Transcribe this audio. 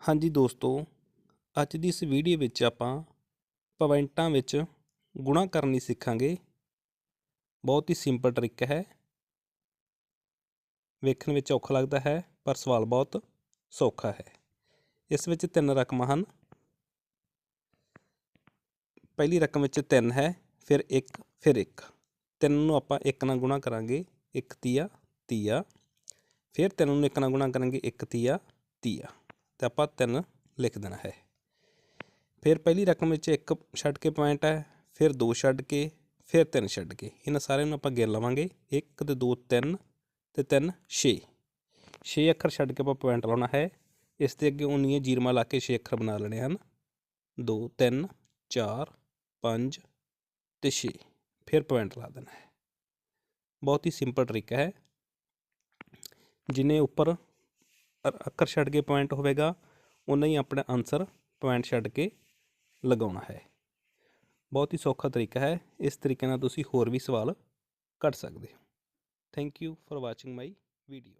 ਹਾਂਜੀ ਦੋਸਤੋ, ਅੱਜ ਦੀ ਇਸ ਵੀਡੀਓ ਵਿੱਚ ਆਪਾਂ ਪੋਇੰਟਾਂ ਵਿੱਚ ਗੁਣਾ ਕਰਨੀ ਸਿੱਖਾਂਗੇ। ਬਹੁਤ ਹੀ ਸਿੰਪਲ ਟਰਿੱਕ ਹੈ। ਵੇਖਣ ਵਿੱਚ ਔਖਾ ਲੱਗਦਾ ਹੈ, ਪਰ ਸਵਾਲ ਬਹੁਤ ਸੌਖਾ ਹੈ। ਇਸ ਵਿੱਚ ਤਿੰਨ ਰਕਮਾਂ ਹਨ। ਪਹਿਲੀ ਰਕਮ ਵਿੱਚ 3 ਹੈ, ਫਿਰ 1 ਫਿਰ 1 ਤਿੰਨ ਨੂੰ ਆਪਾਂ 1 ਨਾਲ ਗੁਣਾ ਕਰਾਂਗੇ 1 ਤੀਆ ਤੀਆ। ਫਿਰ ਤਿੰਨ ਨੂੰ 1 ਨਾਲ ਗੁਣਾ ਕਰਾਂਗੇ 1 ਤੀਆ ਤੀਆ। ਤੇ ਆਪਾਂ 3 ਲਿਖ ਦੇਣਾ ਹੈ। ਫਿਰ ਪਹਿਲੀ ਰਕਮ ਵਿੱਚ 1 ਛੱਡ ਕੇ ਪੁਆਇੰਟ ਹੈ, ਫਿਰ 2 ਛੱਡ ਕੇ, ਫਿਰ 3 ਛੱਡ ਕੇ। ਇਹਨਾਂ ਸਾਰਿਆਂ ਨੂੰ ਆਪਾਂ ਗਿਣ ਲਵਾਂਗੇ। 1 ਤੇ 2 3 ਤੇ 3 6 6 ਅੱਖਰ ਛੱਡ ਕੇ ਆਪਾਂ ਪੁਆਇੰਟ ਲਾਉਣਾ ਹੈ। ਇਸ ਦੇ ਅੱਗੇ ਉਨੀਆਂ ਜੀਰਮਾ ਲਾ ਕੇ 6 ਅੱਖਰ ਬਣਾ ਲੈਣੇ ਹਨ। 2 3 4 5 ਤੇ 6 ਫਿਰ ਪੁਆਇੰਟ ਲਾ ਦੇਣਾ ਹੈ। ਬਹੁਤ ਹੀ ਸਿੰਪਲ ਤਰੀਕਾ ਹੈ। ਜਿਨੇ ਉੱਪਰ ਅੱਖਰ ਛੱਡ ਕੇ ਪੁਆਇੰਟ ਹੋਵੇਗਾ ਉਨਾ ਹੀ ਆਪਣਾ ਆਨਸਰ ਪੁਆਇੰਟ ਛੱਡ ਕੇ ਲਗਾਉਣਾ ਹੈ। ਬਹੁਤ ਹੀ ਸੌਖਾ ਤਰੀਕਾ ਹੈ, ਇਸ ਤਰੀਕੇ ਨਾਲ ਤੁਸੀਂ ਹੋਰ ਵੀ ਸਵਾਲ ਕੱਢ ਸਕਦੇ ਹੋ। Thank you for watching my video